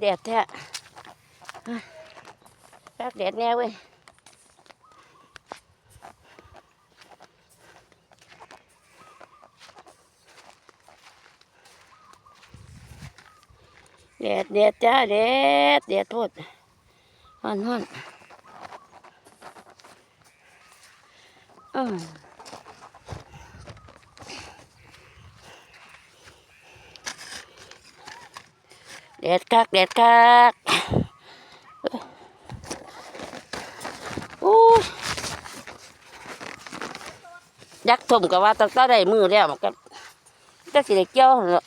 แดดแท้รักแดดแน่เว้ยแดดแดดจ้าแดดแดดโทษฮ้อนฮ้อนอืม ดดคักแดดคักอู้ยักษ์ถมกับว่าตั้งแต่ได้มือแล้วมันก็จะสิได้เกี่ยวหั่นล่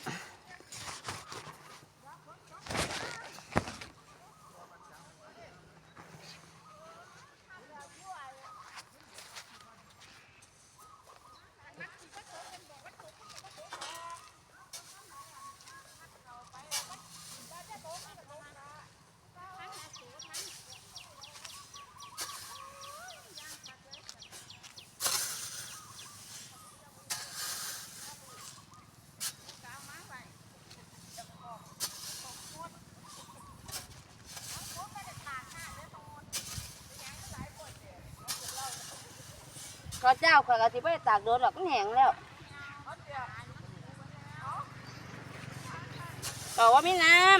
ข้าวเจ้าข้อยก็สิบ่ได้ตากโดนหรอกมันแห้งแล้วบอกว่ามีน้ำ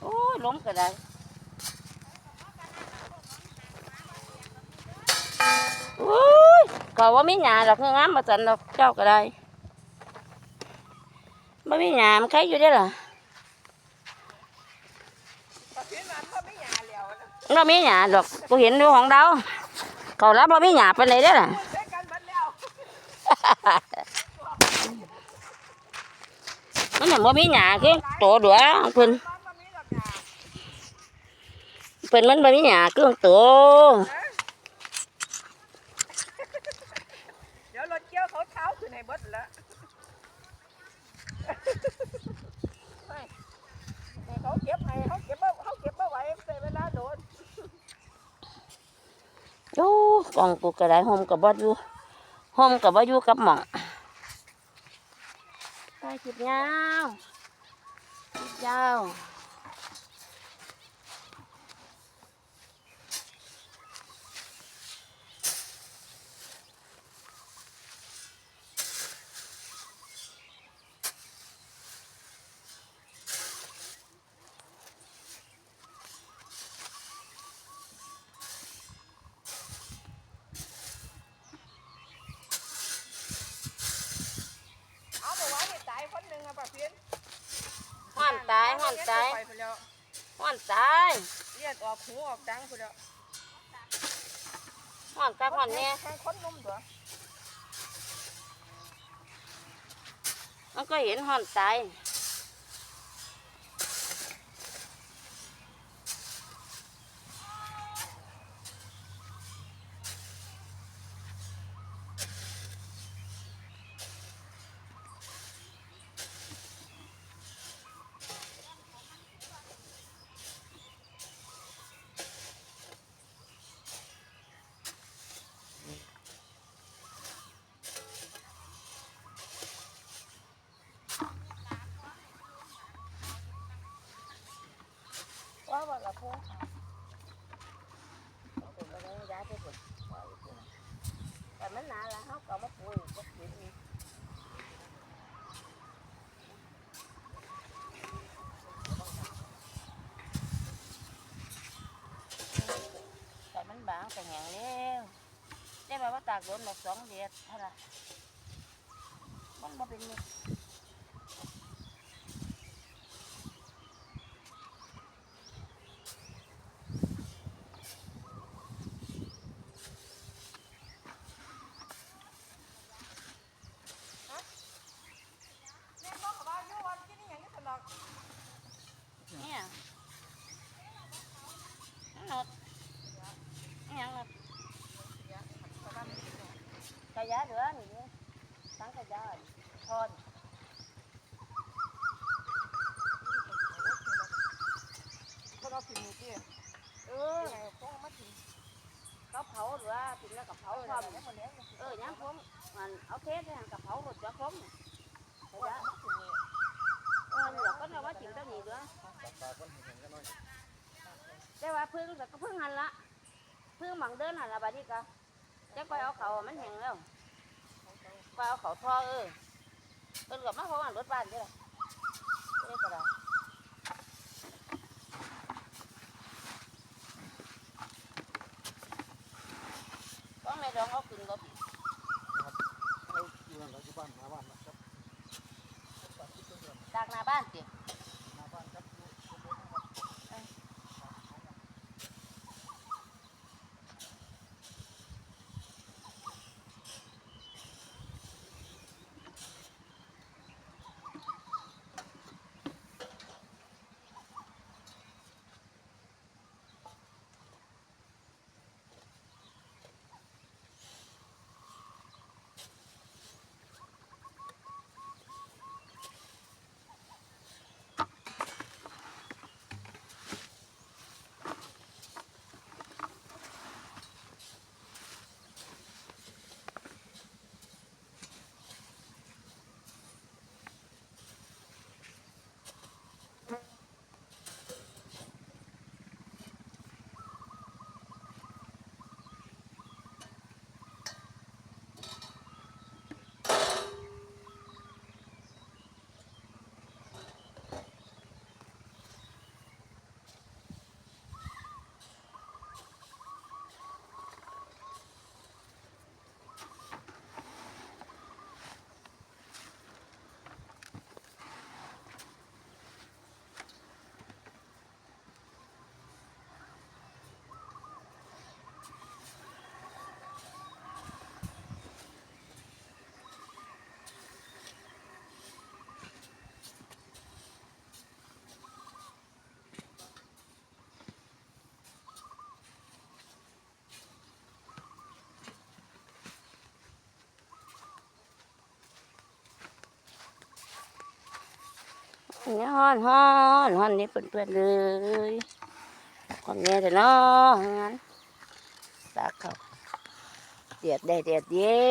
โอ้ล้มก็ได้โอ้ยก็ว่าไมีหยาดอกงามมาสันดอกเจ้าก็ได้ บ่มีหยามันใครอยู่ได้อล่ะเรามีหยาดอกกูเห็นดูของเราเขารับเรามีหยาไปเลยได้อล่ะมันยังบ่มีหยาคือโตดัวเพิ่นเพิ่นมันบ่มีหยาคือโต เดี๋ยวรถเกี่ยวเขาเท้าขึ้นให้เบิดแล้วให้ให้เขาเก็บให้เขาเก็บบ่เขาเก็บบ่ไหวใช้เวลาโดน โอ้ กล่องกูก็ได้หมกับบ่อยู่หมกับบ่อยู่กับหม่องไปคลิบยาวจิบยาว เอาบอกว่านี่ตายคนหนึ่งอะป้าเพี้ยน ห้อนตายห้อนตาย ไปพุ่นแล้ว ห้อนตาย เลียดออกหูออกดังพุ่นแล้ว นตายห้คนนุ่มตัวมันก็เห็นหอนตาย แต่มันนานแล้วเขาก็มาปุ๋ยก็ปุ๋ยแต่มันบางแต่แห้งแล้วได้มาว่าตากโดนหมดสองเดือนเท่าไหร่มันมาเป็นเม็ด แม่บอกว่าอยู่วันที่นี่หยังอยู่ตลอด เนี่ยนั่นหนดนี่ยังหนดข ยะเหลือนี่นี่ทั้งขยะทอนคนเอาขึ้นนี่ติเอออไงพวกมันถึงเขาเผาหรือว่าถึงแล้วกับเผาเอาความแล้วมันเลี้ยงเออยังพร้อมมันเอาเทสให้หันกับเผารถจะพร้อมเพราะว่ามันถึงนี่เออเหลือก็เอาว่าถึงจะหนีด้วยตาคนเห็นกันหน่อยแต่ว่าพึ่งแต่ก็พึ่งหันละพึ่งหมังเดินหันละบาดนี้ก็ จะคอยเอาเขามันแห้งแล้วคอยเอาเขาทอเออเพิ่นกับมาเพราะว่ารถบ้านเด้อเด้อก็ได้ต้องไม่ร้องเอาขึ้นรถเราอยู่นั่นเราอยู่บ้านหน้าบ้านนะครับจากหน้าบ้านสิห นี่ฮ้อนฮ้อนฮ้อนนี่เพื่อนๆเลยความแน่แต่เนาะงั้นตากเขาเดียดได้เดียดเย่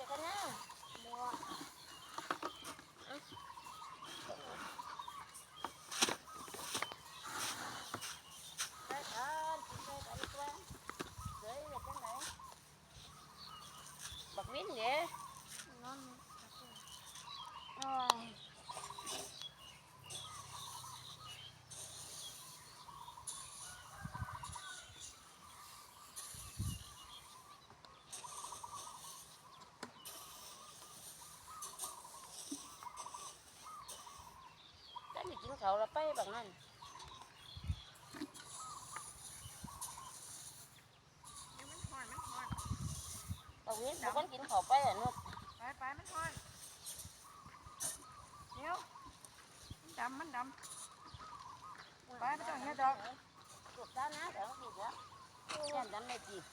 เดี๋กันนะบัว เขาแล้วไปแบบนั้นเดี๋ยวมันทอนมันทอนตะเวนเขาก็กินเขาไปอะนุกไปไปมันทอนเดี๋ยวมันดำมันดำไปไม่ต้องเฮ็ดดอกถูกด้านนะแต่ว่าผิดแล้วยันดำไม่จีบ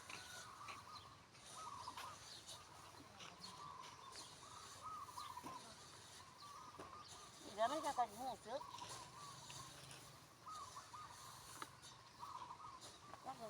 เดี๋ยวมันจะกระหูซึก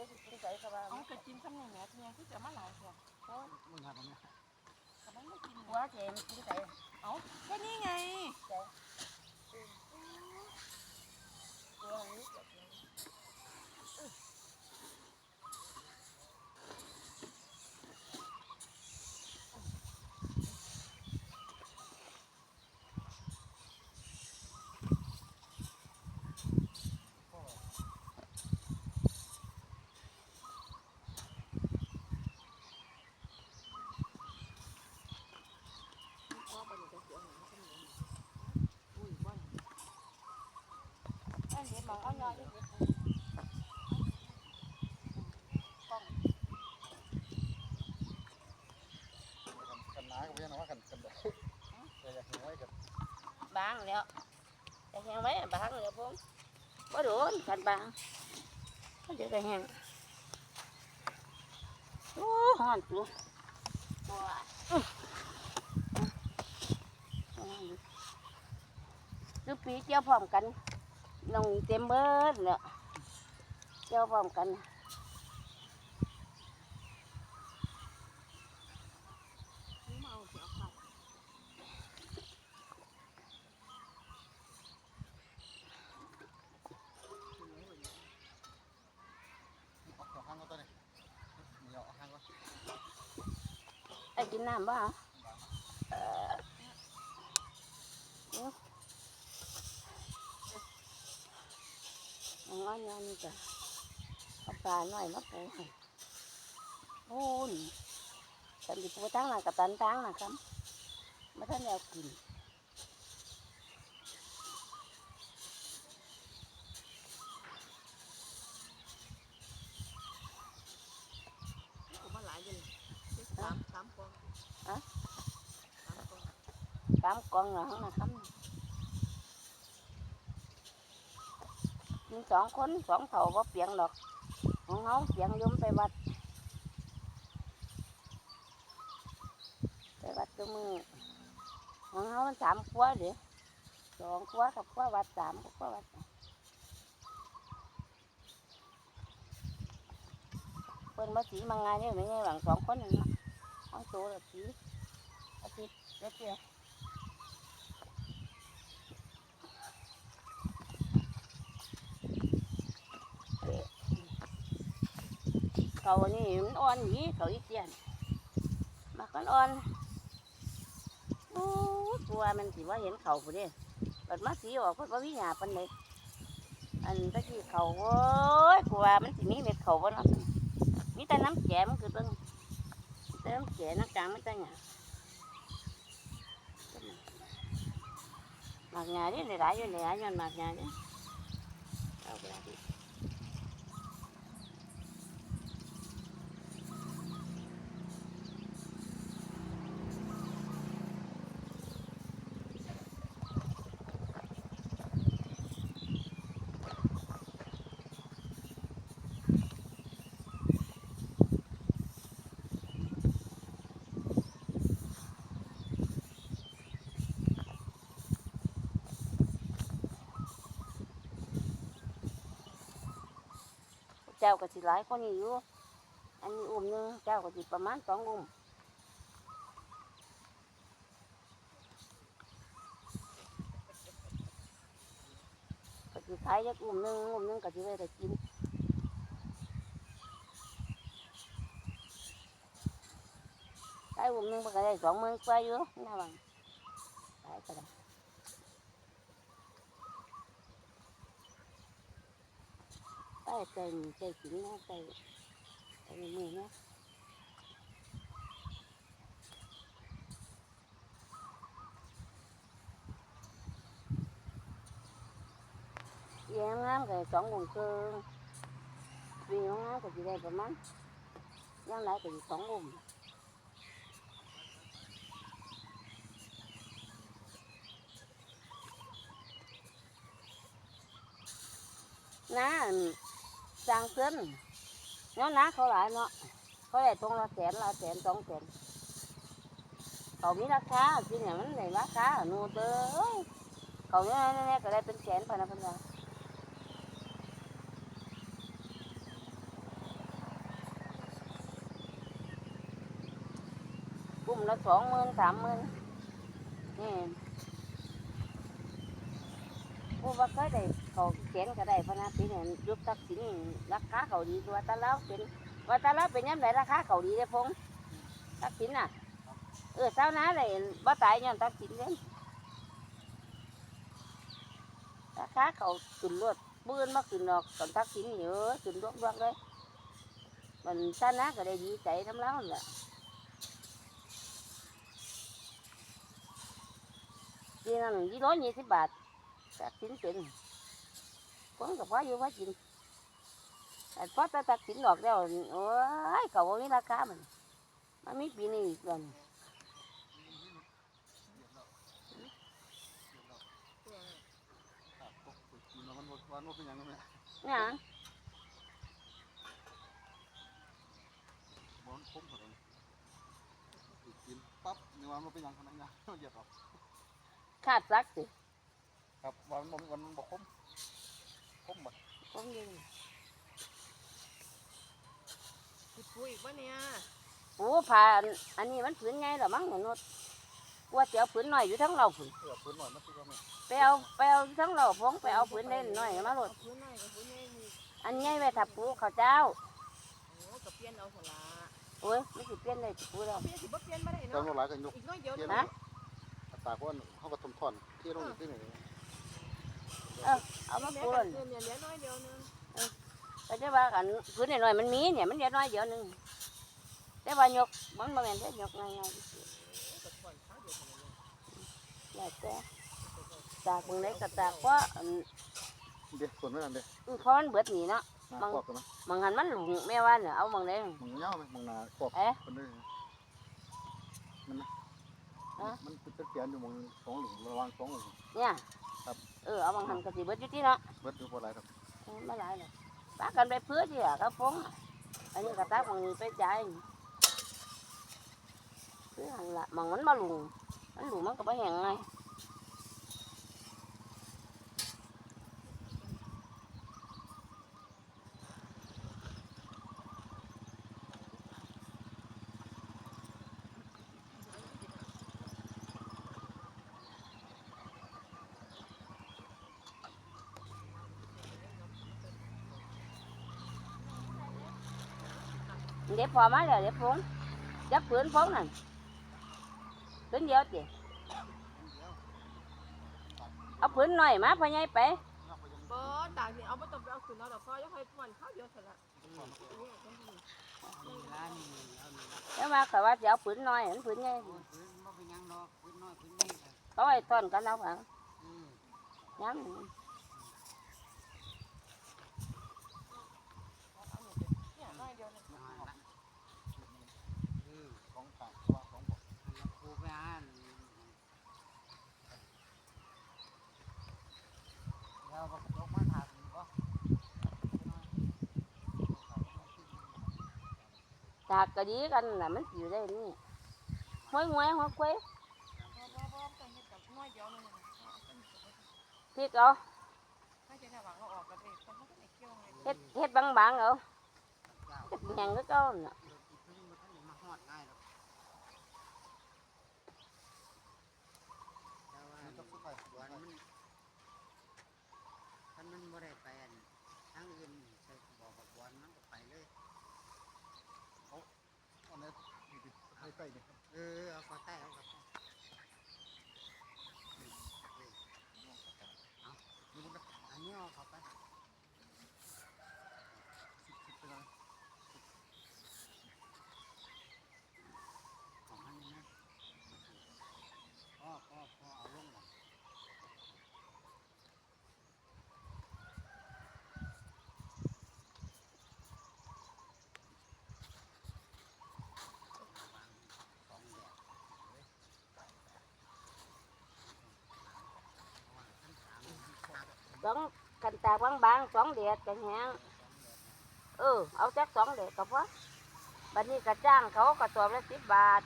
หัวเดี๋ยวจะกินใส่กระบาเอาเคยกินซ้ำนี่แม่ที่ยังที่จะมาหลายเถอะมึงหาตรงนี้แต่มันไม่กินหัวเจมกินใส่ก็นี่ไงหัวนี้อันนี้มองเอาหน่อย กันน้าก็เพี้ยนว่ากันกันแบบแต่อยากเห็นไว้กัน บางแล้วจะแห้งไว้บางแล้วผมก็โดนกันบางเดี๋ยวจะแห้งโอ้หอนตัวตัวปีเจียวพร้อมกันน้องเต็มเบิร์ดเนี่ยเจียวพร้อมกันมาเอาเสียขาด เอาห้างก็ตัวนี้มีเอาห้างก็ามบ้าเอาง้อนยนี่จ้ะเอาปลาหน่อยมาปูให้โอ้นฉันดิปูตั้งหลังกับตันตั้งหลังครับไม่ท่านอยากกิน ผมมาหลายเลยสามสามกองสามกอง สามกองหลังนะครับกิน สองคนสองเท่าว่าเปียงดอก ของเขาเปียงยมไปวัด ไปวัดตัวมือของเขามันสามขั้วเดี๋ยวสองขั้วกับขั้ววัดสามขั้ววัดเปิ้นมาสีมังงานเนี่ยไม่ไงหลังสองคนนั่เนาะเอาตัวละสีอาทิตย์เดียว เขานี่มันอ่อนนี้เขาอีเตียนมากันอ่อนโอ้ตัวมันสิว่าเห็นเขาผู้เด้บัดมาสีออกเพราะว่าวิญญาปันเลยอันตะกี้เขาโอ้ยกลัวมันสิมีเม็ดเขาบ่เนาะมีแต่น้ำแกมันคือเบิ่งแต่น้ำแกน้ำกลางมันจะหยาหมากหยาดิหลายอยู่หลายๆย้อนหมากหยาดิเอา เจ้าก็สิหลายกว่านี้อยู่อันนี้อุ้มหนึงเจ้าก็สิประมาณสองอุ้มก็สิขายจักอุ้มหนึงอุ้มหนึงก็สิได้ได้กินขายอุ้มหนึงมันก็ได้สองหมื่นกว่าอยู่นะบังขายก็ได้ ใต้ใจหนึ่งใจถึงนะใจใจมือนะเลี้ยงน้ำก็ จางเส้นเนาะน้าเขาหลายเนาะเขาได้ทงละแสนละแสนสองแสนเขามีราคาจริงอย่างมันได้ราคาหนูเต้ยเขาเนี่ยนี่ก็ได้เป็นแสนพะนะเพันว่ากุ้มละสองหมื่นสามหมื่นนี่ ผู้ว่าเคยได้เขาแสนก็ได้พะนะปีนี้ยุคทักษิณราคาเขาดีกว่าตะเล้าเป็นว่าตะเล้าเป็นยังไงราคาเขาดีเลยพงทักษิณน่ะ เออเช้าน้าเลยบ่ตายย้อนทักษิณเลยราคาเขาขึ้นรวดปืนมาขึ้นดอกตอนทักษิณเยอะขึ้นรวดรวดเลยมันช้าน้าก็ได้ดีใจน้ำเล้าแหละกินนั่นยี่ร้อยยี่สิบบาท ทักษิณเป็นคนกับพ่ออยู่ว่ากินแต่พอแตทักษิณดอกแล้วโอ้ยเขาบ่มีราคามันมันมีปีนี้อีกแล้วนี่ครับพวกไปกินแล้วมันวันวันเป็นหยังไงเนี่ยบอลคมขนาดกินปั๊บนี่วันมันเป็นหยังขนาดนี้เหยียบครับขาดซักสิ ครับวันมันวันมันบอกคมคมบ่ผมยิงสิปุ้ยบ่เนี่ยปูผ่านอันนี้มันผืนไงหรอมั้งหนูนุดกว่าจะเอาผืนหน่อยอยู่ทั้งเราผืนเออปืนหน่อยมันคือว่าไงไปเอาไปเอาทั้งเราพงไปเอาผืนเล่นหน่อยมาโหลดเอาพื้นหน่อยกับพื้นใหญ่นี่อันนี้ไว้ถับปูข้าวเจ้าโอ้กับเปลี่ยนเอาสละโอ้ยไม่สิเปลี่ยนเลยปูแล้วเปลี่ยนสิบ่เปลี่ยนบ่ได้เจ้าเนาะหลายกันยกอีกน้อยเดียวเที่ยนึวงฮะตาคนเขาก็ทมทอนเที่ยวลงอีกที่หนึ่ งเอามาแม่ปูกัเลยนเนี่ยเหลือน้อยเดียวนึงก็จะว่ากันผืนหน่อยๆมันมีเนี่ยมันเดียวน้อยเดียวหนึงแต่ว่ายกมันบ่แม่นได้ยกง่ายๆที่สุดกับก่อนข้าวเดียวกันเลยแล้วแต่ตากมึงได้ก็ตากเพราะอันเด็กส่วนไม่นั่นเด็กอือเพราะมันเบิดหนีเนาะนาครอบกันนะบางหันมันหลุงแม่ว่าเนี่ยเอาบางได้มึงเงาไหมมึงนาครอบเอ๊ะคนนึงมันนะฮะมันเป็นเปลี่ยนอยู่มึงสองหลุมระวังสองหลุมเนี่ย ครับ เออเอาบางหันก็สิเบิดอยู่ที่เนาะเบิดดูพอไรครับเออไม่หลายเลยปากันไปเพื่อที่อะครับผมอันนี้ก็ตากบางนี้ไปจ่ายเพื่อหันละบางมันมาหลุงมันหลุงมันก็ไปแห้งไง เดี๋ยวพอมาแล้วเดี๋ยวพงจับปืนพงนั่นปืนเดียวจีเอาปืนหน่อยมาพอใหญ่ไปบ่ตากนี่เอาบ่ต้องไปเอาขึ้นเอาดอกพ่อยังให้ป้อนข้าวเดียวสละ แล้วมาเขาว่าจะเอาปืนน้อยอันปืนใหญ่เขาไอ้ต้นกันเอาผังย้ำ เนี่ยน้อยเดียวนึง ของต่างว่าของบอก ตากก็ดีกันน่ะมันอยู่ได้นี่ห้อยงวยหัว ให้ใกล้นี่ยเออเอาข้าใต้เอาเข้าใต้นี่มันก็อันนี้เอาเข้าไป สิบไปเลย ของมันนี่นะพ่อพ่อพ่อเอาลงก่อนสองแบบเลยทั้งสามตัก สองกันตากบางๆสองเดียดกันแห้งเออ เอาจักสองเดียดก็พอบัดนี้ก็จ้างเขาก็ตัวละสิบบาท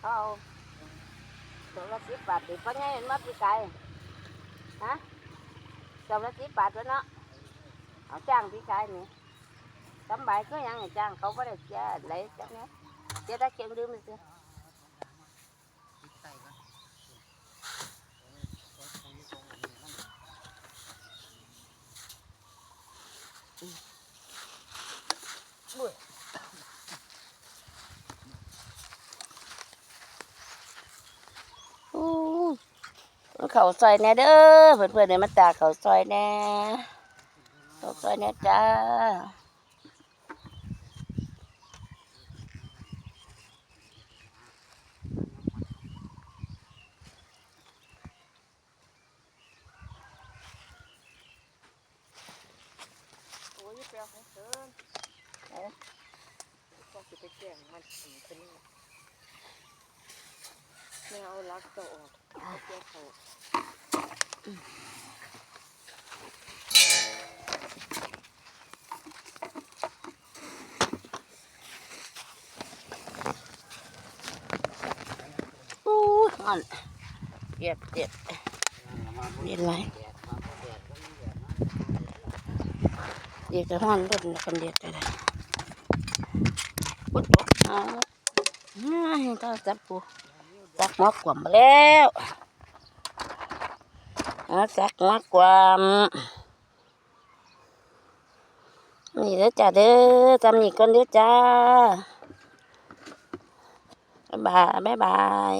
เขาเอาตัวละสิบบาทดิเพราะไงเห็นมาพี่ไก่ฮะตัวละสิบบาทแล้วเนาะเอาจ้างพี่ไก่นี่สำบายก็ยังจ้างเขาไม่ได้เสียไหลจักเนี้ยเสียได้เก่งดื่มเลยสิ ติดใส่กัน ตรงตรงนี้ตรงนี้นั่น อู้ เขาซอยแน่เด้อเพื่อนๆเนี่ยมาตากเขาซอยแน่เขาซอยแน่จ้าโอยเปรี้ยงเกินเอ๊ะก็สิไปแกล้งมันสีเป็นนี่ไม่เอาลักตัวออกเอาเปรี้ยวเขา อู้อ่อนเจ็บเจ็บเรียนไรแดดมาก็แดดก็มีแดดมาเด็กจะห้อนรุ่นคนเด็กจะได้ปุ๊บปุ๊บเอาง่ายก็จับปูจักหมอกกวมมาแล้ว เอาจักมากกวมนี่เด้อจ้าเด้อจำนี่ก่อนเด้อจ้า บ๊ายบาย บ๊ายบาย